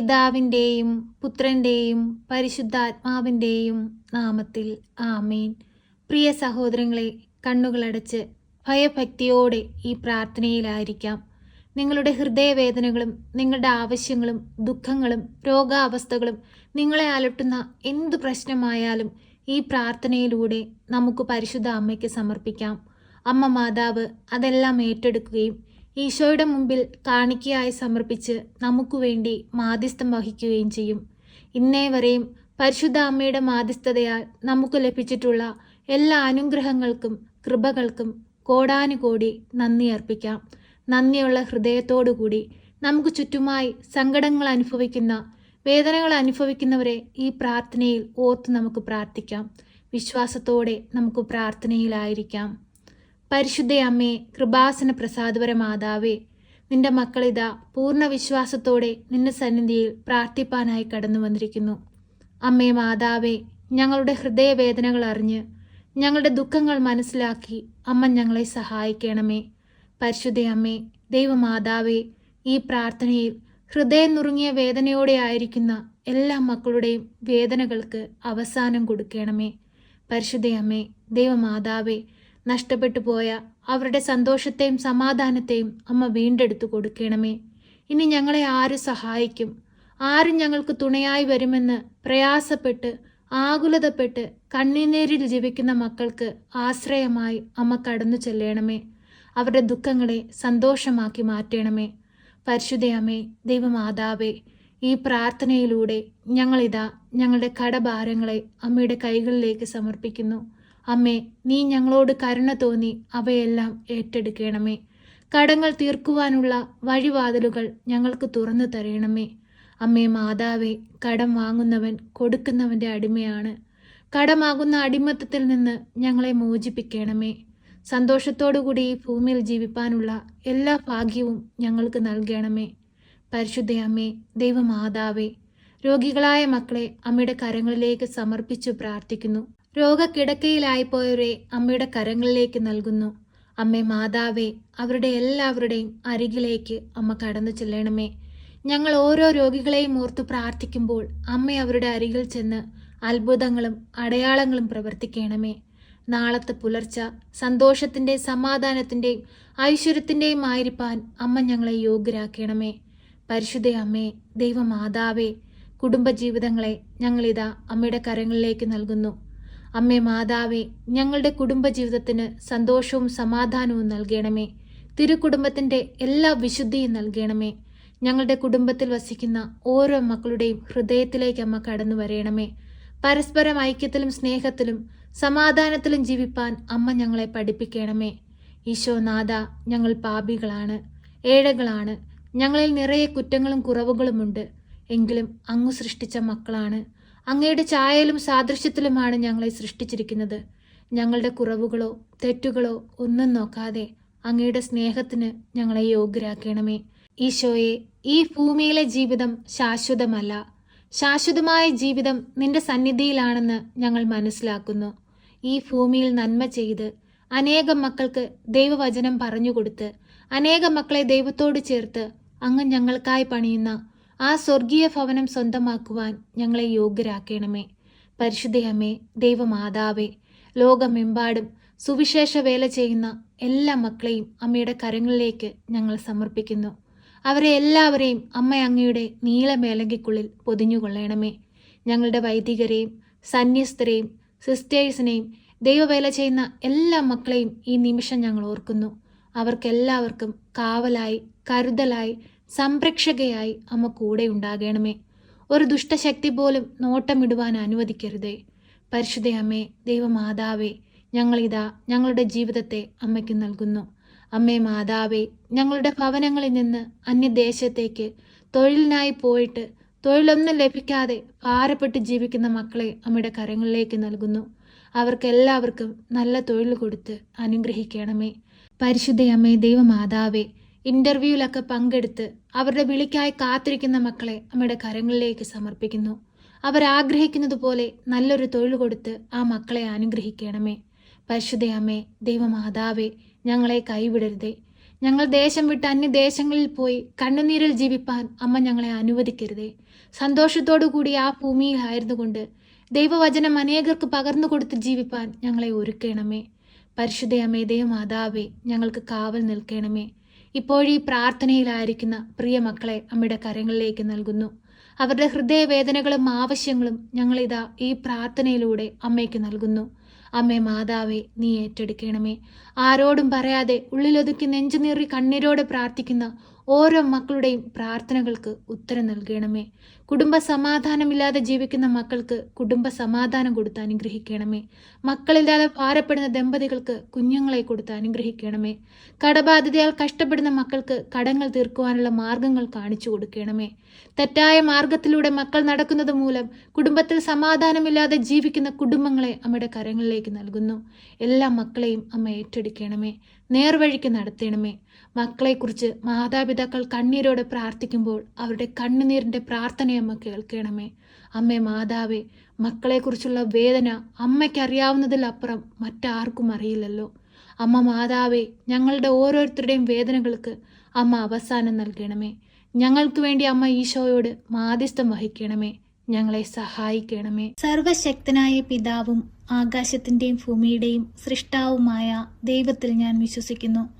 പിതാവിന്റെയും പുത്രന്റെയും പരിശുദ്ധാത്മാവിന്റെയും നാമത്തിൽ ആമേൻ. പ്രിയ സഹോദരങ്ങളെ കണ്ണുകളടച്ച് ഭയഭക്തിയോടെ ഈ പ്രാർത്ഥനയിലായിരിക്കാം. നിങ്ങളുടെ ഹൃദയവേദനകളും നിങ്ങളുടെ ആവശ്യങ്ങളും ദുഃഖങ്ങളും രോഗാവസ്ഥകളും നിങ്ങളെ അലട്ടുന്ന എന്ത് പ്രശ്നമായാലും ഈ പ്രാർത്ഥനയിലൂടെ നമുക്ക് പരിശുദ്ധ അമ്മയ്ക്ക് സമർപ്പിക്കാം. അമ്മ മാതാവ് അതെല്ലാം ഏറ്റെടുക്കുകയും ഈശോയുടെ മുമ്പിൽ കാണിക്കയായി സമർപ്പിച്ച് നമുക്ക് വേണ്ടി മാധ്യസ്ഥം വഹിക്കുകയും ചെയ്യും. ഇന്നേ വരെയും പരിശുദ്ധ അമ്മയുടെ മാധ്യസ്ഥതയാൽ നമുക്ക് ലഭിച്ചിട്ടുള്ള എല്ലാ അനുഗ്രഹങ്ങൾക്കും കൃപകൾക്കും കോടാനുകോടി നന്ദി അർപ്പിക്കാം. നന്ദിയുള്ള ഹൃദയത്തോടുകൂടി നമുക്ക് ചുറ്റുമായി സങ്കടങ്ങൾ അനുഭവിക്കുന്ന വേദനകൾ അനുഭവിക്കുന്നവരെ ഈ പ്രാർത്ഥനയിൽ ഓർത്ത് നമുക്ക് പ്രാർത്ഥിക്കാം. വിശ്വാസത്തോടെ നമുക്ക് പ്രാർത്ഥനയിലായിരിക്കാം. പരിശുദ്ധ അമ്മേ കൃപാസന പ്രസാദപര മാതാവേ നിന്റെ മക്കളിതാ പൂർണ വിശ്വാസത്തോടെ നിന്റെ സന്നിധിയിൽ പ്രാർത്ഥിപ്പാനായി കടന്നു വന്നിരിക്കുന്നു. അമ്മേ മാതാവേ ഞങ്ങളുടെ ഹൃദയവേദനകൾ അറിഞ്ഞ് ഞങ്ങളുടെ ദുഃഖങ്ങൾ മനസ്സിലാക്കി അമ്മ ഞങ്ങളെ സഹായിക്കണമേ. പരിശുദ്ധയമ്മേ ദൈവമാതാവേ ഈ പ്രാർത്ഥനയിൽ ഹൃദയം നുറുങ്ങിയ വേദനയോടെ ആയിരിക്കുന്ന എല്ലാ മക്കളുടെയും വേദനകൾക്ക് അവസാനം കൊടുക്കണമേ. പരിശുദ്ധയമ്മേ ദൈവമാതാവേ നഷ്ടപ്പെട്ടു പോയ അവരുടെ സന്തോഷത്തെയും സമാധാനത്തെയും അമ്മ വീണ്ടെടുത്തു കൊടുക്കണമേ. ഇനി ഞങ്ങളെ ആര് സഹായിക്കും? ആരും ഞങ്ങൾക്ക് തുണയായി വരുമെന്ന് പ്രയാസപ്പെട്ട് ആകുലതപ്പെട്ട് കണ്ണീനേരിൽ ജീവിക്കുന്ന മക്കൾക്ക് ആശ്രയമായി അമ്മ കടന്നു ചെല്ലണമേ. അവരുടെ ദുഃഖങ്ങളെ സന്തോഷമാക്കി മാറ്റണമേ. പരിശുദ്ധയമ്മേ ദൈവമാതാവേ ഈ പ്രാർത്ഥനയിലൂടെ ഞങ്ങളിതാ ഞങ്ങളുടെ കടഭാരങ്ങളെ അമ്മയുടെ കൈകളിലേക്ക് സമർപ്പിക്കുന്നു. അമ്മേ നീ ഞങ്ങളോട് കരുണ തോന്നി അവയെല്ലാം ഏറ്റെടുക്കണമേ. കടങ്ങൾ തീർക്കുവാനുള്ള വഴിവാതിലുകൾ ഞങ്ങൾക്ക് തുറന്നു തരണമേ. അമ്മേ മാതാവേ കടം വാങ്ങുന്നവൻ കൊടുക്കുന്നവന്റെ അടിമയാണ്. കടമാകുന്ന അടിമത്തത്തിൽ നിന്ന് ഞങ്ങളെ മോചിപ്പിക്കണമേ. സന്തോഷത്തോടുകൂടി ഈ ഭൂമിയിൽ ജീവിപ്പാനുള്ള എല്ലാ ഭാഗ്യവും ഞങ്ങൾക്ക് നൽകണമേ. പരിശുദ്ധ അമ്മേ ദൈവമാതാവേ രോഗികളായ മക്കളെ അമ്മയുടെ കരങ്ങളിലേക്ക് സമർപ്പിച്ചു പ്രാർത്ഥിക്കുന്നു. രോഗക്കിടക്കയിലായിപ്പോയവരെ അമ്മയുടെ കരങ്ങളിലേക്ക് നൽകുന്നു. അമ്മേ മാതാവേ അവരുടെ എല്ലാവരുടെയും അരികിലേക്ക് അമ്മ കടന്നു ചെല്ലണമേ. ഞങ്ങൾ ഓരോ രോഗികളെയും ഓർത്തു പ്രാർത്ഥിക്കുമ്പോൾ അമ്മ അവരുടെ അരികിൽ ചെന്ന് അത്ഭുതങ്ങളും അടയാളങ്ങളും പ്രവർത്തിക്കണമേ. നാളത്തെ പുലർച്ച സന്തോഷത്തിന്റെ സമാധാനത്തിന്റെയും ഐശ്വര്യത്തിന്റെയും ആയിരിക്കാൻ അമ്മ ഞങ്ങളെ യോഗ്യരാക്കണമേ. പരിശുദ്ധ അമ്മേ ദൈവമാതാവേ കുടുംബജീവിതങ്ങളെ ഞങ്ങളിതാ അമ്മയുടെ കരങ്ങളിലേക്ക് നൽകുന്നു. അമ്മേ മാതാവേ ഞങ്ങളുടെ കുടുംബജീവിതത്തിന് സന്തോഷവും സമാധാനവും നൽകണമേ. തിരുക്കുടുംബത്തിന്റെ എല്ലാ വിശുദ്ധിയും നൽകണമേ. ഞങ്ങളുടെ കുടുംബത്തിൽ വസിക്കുന്ന ഓരോ മക്കളുടെയും ഹൃദയത്തിലേക്ക് അമ്മ കടന്നു വരയണമേ പരസ്പരം ഐക്യത്തിലും സ്നേഹത്തിലും സമാധാനത്തിലും ജീവിപ്പാൻ അമ്മ ഞങ്ങളെ പഠിപ്പിക്കണമേ. ഈശോനാഥ ഞങ്ങൾ പാപികളാണ് ഏഴകളാണ് ഞങ്ങളിൽ നിറയെ കുറ്റങ്ങളും കുറവുകളുമുണ്ട് എങ്കിലും അങ്ങ് സൃഷ്ടിച്ച മക്കളാണ്. അങ്ങയുടെ ചായയിലും സാദൃശ്യത്തിലുമാണ് ഞങ്ങളെ സൃഷ്ടിച്ചിരിക്കുന്നത്. ഞങ്ങളുടെ കുറവുകളോ തെറ്റുകളോ ഒന്നും നോക്കാതെ അങ്ങയുടെ സ്നേഹത്തിന് ഞങ്ങളെ യോഗ്യരാക്കണമേ. ഈശോയെ ഈ ഭൂമിയിലെ ജീവിതം ശാശ്വതമല്ല. ശാശ്വതമായ ജീവിതം നിന്റെ സന്നിധിയിലാണെന്ന് ഞങ്ങൾ മനസ്സിലാക്കുന്നു. ഈ ഭൂമിയിൽ നന്മ ചെയ്ത് അനേകം മക്കൾക്ക് ദൈവവചനം പറഞ്ഞുകൊടുത്ത് അനേകം മക്കളെ ദൈവത്തോട് ചേർത്ത് അങ്ങ് ഞങ്ങൾക്കായി പണിയുന്ന ആ സ്വർഗീയ ഭവനം സ്വന്തമാക്കുവാൻ ഞങ്ങളെ യോഗ്യരാക്കണമേ. പരിശുദ്ധയമ്മേ ദൈവമാതാവേ ലോകമെമ്പാടും സുവിശേഷ വേല ചെയ്യുന്ന എല്ലാ മക്കളെയും അമ്മയുടെ കരങ്ങളിലേക്ക് ഞങ്ങൾ സമർപ്പിക്കുന്നു. അവരെ എല്ലാവരെയും അമ്മ അങ്ങയുടെ നീളമേലങ്കിക്കുള്ളിൽ പൊതിഞ്ഞുകൊള്ളണമേ. ഞങ്ങളുടെ വൈദികരെയും സന്യസ്തരെയും സിസ്റ്റേഴ്സിനെയും ദൈവവേല ചെയ്യുന്ന എല്ലാ മക്കളെയും ഈ നിമിഷം ഞങ്ങൾ ഓർക്കുന്നു. അവർക്കെല്ലാവർക്കും കാവലായി കരുതലായി സംരക്ഷകയായി അമ്മ കൂടെ ഉണ്ടാകണമേ. ഒരു ദുഷ്ടശക്തി പോലും നോട്ടമിടുവാൻ അനുവദിക്കരുതേ. പരിശുദ്ധയമ്മേ ദൈവമാതാവേ ഞങ്ങളിതാ ഞങ്ങളുടെ ജീവിതത്തെ അമ്മയ്ക്ക് നൽകുന്നു. അമ്മേ മാതാവേ ഞങ്ങളുടെ ഭവനങ്ങളിൽ നിന്ന് അന്യദേശത്തേക്ക് തൊഴിലിനായി പോയിട്ട് തൊഴിലൊന്നും ലഭിക്കാതെ ഭാരപ്പെട്ട് ജീവിക്കുന്ന മക്കളെ അമ്മയുടെ കരങ്ങളിലേക്ക് നൽകുന്നു. അവർക്കെല്ലാവർക്കും നല്ല തൊഴിൽ കൊടുത്ത് അനുഗ്രഹിക്കണമേ. പരിശുദ്ധയമ്മേ ദൈവമാതാവേ ഇന്റർവ്യൂവിലൊക്കെ പങ്കെടുത്ത് അവരുടെ വിളിക്കായി കാത്തിരിക്കുന്ന മക്കളെ അമ്മയുടെ കരങ്ങളിലേക്ക് സമർപ്പിക്കുന്നു. അവരാഗ്രഹിക്കുന്നത് പോലെ നല്ലൊരു തൊഴിൽ കൊടുത്ത് ആ മക്കളെ അനുഗ്രഹിക്കണമേ. പരിശുദ്ധ അമ്മേ ദൈവമാതാവേ ഞങ്ങളെ കൈവിടരുതേ. ഞങ്ങൾ ദേശം വിട്ട് അന്യദേശങ്ങളിൽ പോയി കണ്ണുനീരിൽ ജീവിപ്പാൻ അമ്മ ഞങ്ങളെ അനുവദിക്കരുതേ. സന്തോഷത്തോടു കൂടി ആ ഭൂമിയിലായിരുന്നുകൊണ്ട് ദൈവവചനം അനേകർക്ക് പകർന്നു കൊടുത്ത് ജീവിപ്പാൻ ഞങ്ങളെ ഒരുക്കണമേ. പരിശുദ്ധയമ്മേ ദൈവമാതാവേ ഞങ്ങൾക്ക് കാവൽ നിൽക്കണമേ. ഇപ്പോഴീ പ്രാർത്ഥനയിലായിരിക്കുന്ന പ്രിയ മക്കളെ അമ്മയുടെ കരങ്ങളിലേക്ക് നൽകുന്നു. അവരുടെ ഹൃദയവേദനകളും ആവശ്യങ്ങളും ഞങ്ങളിതാ ഈ പ്രാർത്ഥനയിലൂടെ അമ്മയ്ക്ക് നൽകുന്നു. അമ്മേ മാതാവേ നീ ഏറ്റെടുക്കണമേ. ആരോടും പറയാതെ ഉള്ളിലൊതുക്കി നെഞ്ചുനീറി കണ്ണീരോടെ പ്രാർത്ഥിക്കുന്ന ഓരോ മക്കളുടെയും പ്രാർത്ഥനകൾക്ക് ഉത്തരം നൽകണമേ. കുടുംബ സമാധാനമില്ലാതെ ജീവിക്കുന്ന മക്കൾക്ക് കുടുംബ സമാധാനം കൊടുത്ത് അനുഗ്രഹിക്കണമേ. മക്കളില്ലാതെ ഭാരപ്പെടുന്ന ദമ്പതികൾക്ക് കുഞ്ഞുങ്ങളെ കൊടുത്ത് അനുഗ്രഹിക്കണമേ. കടബാധിതയാൽ കഷ്ടപ്പെടുന്ന മക്കൾക്ക് കടങ്ങൾ തീർക്കുവാനുള്ള മാർഗങ്ങൾ കാണിച്ചു കൊടുക്കണമേ. തെറ്റായ മാർഗത്തിലൂടെ മക്കൾ നടക്കുന്നത് മൂലം കുടുംബത്തിൽ സമാധാനമില്ലാതെ ജീവിക്കുന്ന കുടുംബങ്ങളെ അമ്മയുടെ കരങ്ങളിലേക്ക് നൽകുന്നു. എല്ലാ മക്കളെയും അമ്മ ഏറ്റെടുക്കണമേ. നേർവഴിക്ക് നടത്തണമേ. മക്കളെക്കുറിച്ച് മാതാപിതാക്കൾ കണ്ണീരോടെ പ്രാർത്ഥിക്കുമ്പോൾ അവരുടെ കണ്ണുനീരിന്റെ പ്രാർത്ഥനയമ്മ കേൾക്കണമേ. അമ്മേ മാതാവേ മക്കളെക്കുറിച്ചുള്ള വേദന അമ്മയ്ക്കറിയാവുന്നതിലപ്പുറം മറ്റാർക്കും അറിയില്ലല്ലോ. അമ്മ മാതാവേ ഞങ്ങളുടെ ഓരോരുത്തരുടെയും വേദനകൾക്ക് അമ്മ അവസാനം നൽകണമേ. ഞങ്ങൾക്ക് വേണ്ടി അമ്മ ഈശോയോട് മാധ്യസ്ഥം വഹിക്കണമേ. ഞങ്ങളെ സഹായിക്കണമേ. സർവശക്തനായ പിതാവും ആകാശത്തിന്റെയും ഭൂമിയുടെയും സൃഷ്ടാവുമായ ദൈവത്തിൽ ഞാൻ വിശ്വസിക്കുന്നു.